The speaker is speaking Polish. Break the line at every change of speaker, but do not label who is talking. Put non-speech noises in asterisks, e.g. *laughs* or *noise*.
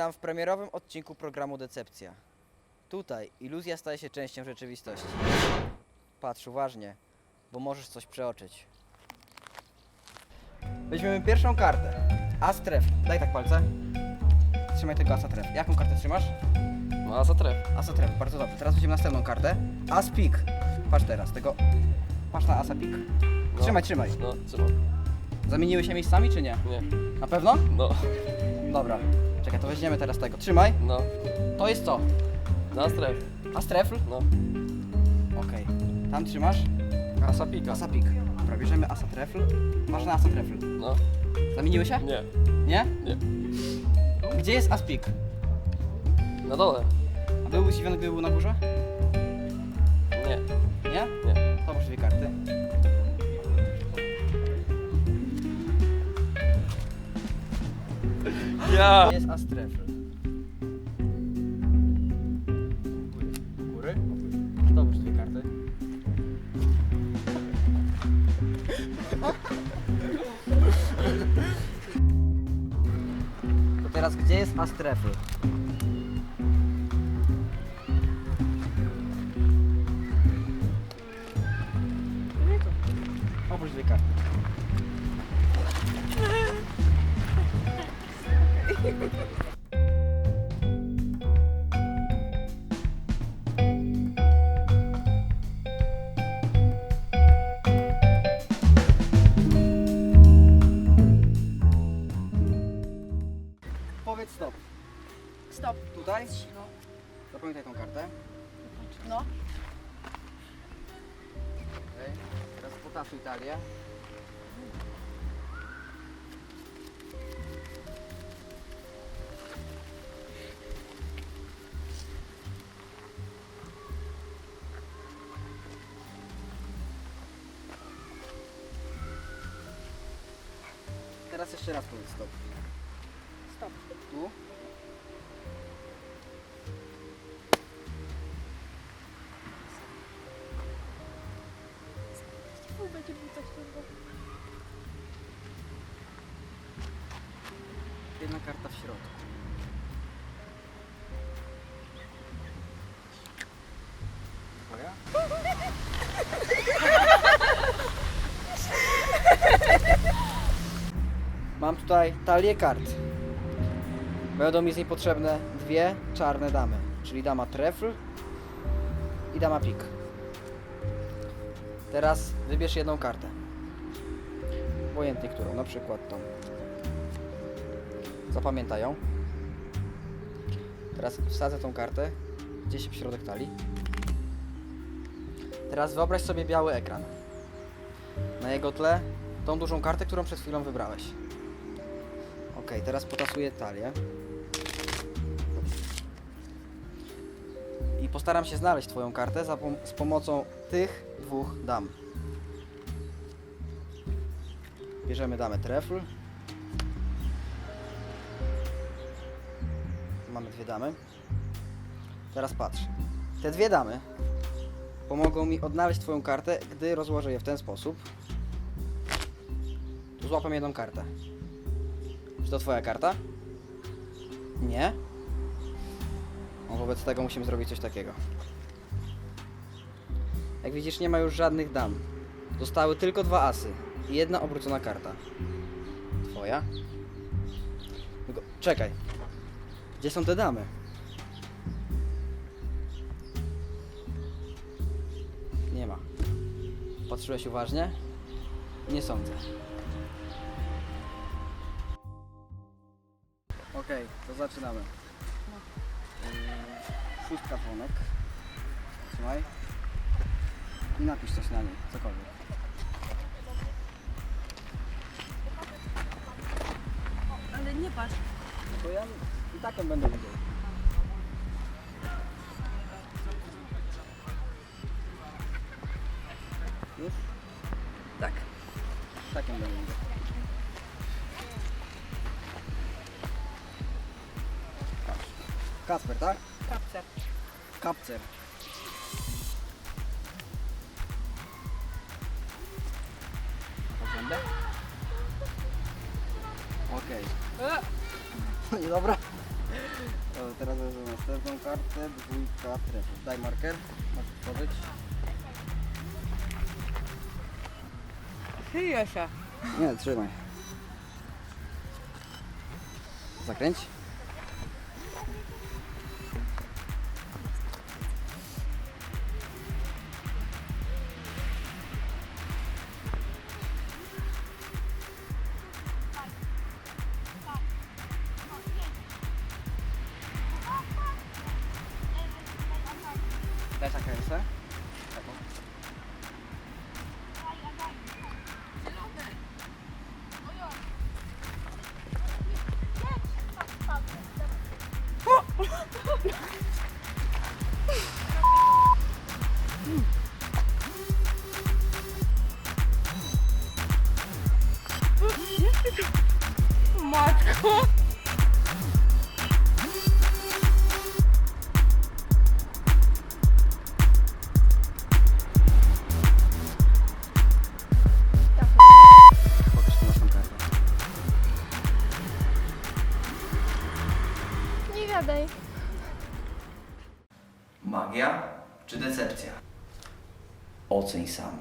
Witam w premierowym odcinku programu Decepcja. Tutaj iluzja staje się częścią rzeczywistości. Patrz uważnie, bo możesz coś przeoczyć. Weźmiemy pierwszą kartę. As tref. Daj tak palce. Trzymaj tego asa tref. Jaką kartę trzymasz?
No a za tref.
Asa tref, bardzo dobrze. Teraz weźmiemy następną kartę. As pik. Patrz teraz, tego... Patrz na asa pik.
No.
Trzymaj, trzymaj.
No, trzymam.
Zamieniły się miejscami czy nie?
Nie.
Na pewno?
No,
Dobra. Czekaj, to weźmiemy teraz tego. Trzymaj.
no.
To jest co?
Na stref.
As trefl?
No.
Okej. Tam trzymasz?
Asa pika.
Asa pik. Dobra, bierzemy asa trefl. Masz na asa trefl.
No.
Zamieniły się?
Nie.
Nie?
Nie.
Gdzie jest as pik?
Na dole.
A byłby zdziwiony, gdyby był na górze?
Nie.
Nie?
Nie.
To masz dwie karty.
Ja!
Jest as trefl? Góry? Masz dwie karty. To teraz gdzie jest as trefl? Oprócz dwie karty. Powiedz stop.
Stop.
Tutaj?
No.
Zapamiętaj tą kartę.
No.
Okay. Teraz potasuj talię. Jeszcze raz powiedz stop.
Stop.
Tu.
Będzie coś takiego.
Jedna karta w środku. Tutaj talię kart. Będą mi z niej potrzebne dwie czarne damy, czyli dama trefl i dama pik. Teraz wybierz jedną kartę. Obojętnie którą, na przykład tą. Zapamiętaj ją. Teraz wsadzę tą kartę gdzieś w środek talii. Teraz wyobraź sobie biały ekran. Na jego tle tą dużą kartę, którą przed chwilą wybrałeś. Ok, teraz potasuję talię. I postaram się znaleźć Twoją kartę za pom- z pomocą tych dwóch dam. Bierzemy damę trefl. Mamy dwie damy. Teraz patrz. Te dwie damy pomogą mi odnaleźć Twoją kartę, gdy rozłożę je w ten sposób. Tu złapam jedną kartę. Czy to Twoja karta? Nie? No, wobec tego musimy zrobić coś takiego. Jak widzisz, nie ma już żadnych dam. Zostały tylko dwa asy i jedna obrócona karta. Twoja? Tylko, czekaj. Gdzie są te damy? Nie ma. Patrzyłeś uważnie? Nie sądzę. Okej, to zaczynamy. Yy, szóstka dzwonek. Trzymaj. I napisz coś na niej, cokolwiek.
Ale nie patrz.
To ja i tak ją będę widział. Kacper, tak?
Kapcer.
Kapcer. Zębę? Okej.
E,
No *laughs* i dobra. teraz wezmę następną kartę, dwójka trefów. Daj marker, masz otworzyć.
Kryje się.
Nie, trzymaj. Zakręć. Daj zakręcę. Taką.
Matko.
Czy decepcja? Oceń sam.